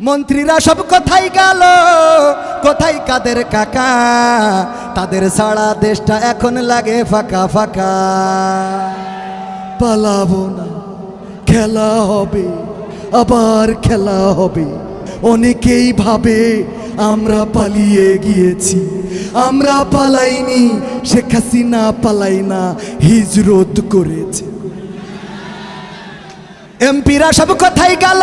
মন্ত্রীরা সব কোথায় গেল? কোথায় কাদের কাকা? তাদের সারা দেশটা এখন লাগে ফাঁকা ফাঁকা। পালাবো না, খেলা হবে, আবার খেলা হবে। অনেকেই ভাবে আমরা পালিয়ে গিয়েছি। আমরা পালাইনি, শেখ হাসিনা পালাই না, হিজরত করেছে। এমপিরা সব কোথায় গেল?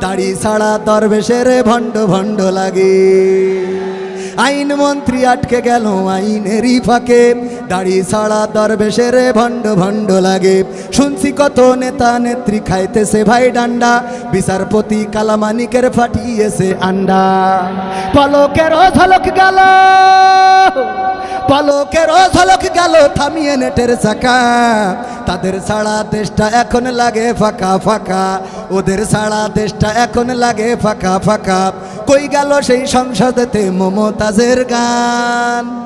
দাড়ি ছাড়া দরবেশের ভণ্ড ভণ্ড লাগে। আইন মন্ত্রী আটকে গেল আইনেরই ফাঁকে। দাড়ি ছাড়া দরবেশের ভণ্ড ভণ্ড লাগে। শুনছি কত নেতা নেত্রী খাইতেছে ভাই ডান্ডা। বিচারপতি কালামানিকের ফাটিয়েছে আন্ডা। পলকের ঝলক গেল। পলকের ঝলক গেল থামিয়ে নেটের চাকা। তাদের সারা দেশটা এখন লাগে ফাঁকা ফাঁকা। ওদের সারা দেশটা এখন লাগে ফাঁকা ফাঁকা। কই গেল সেই সংসদেতে মমতাজের গান?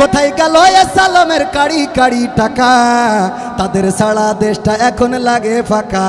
কোথায় গেল সালামের কাড়ি কাড়ি টাকা? তাদের সারা দেশটা এখন লাগে ফাঁকা।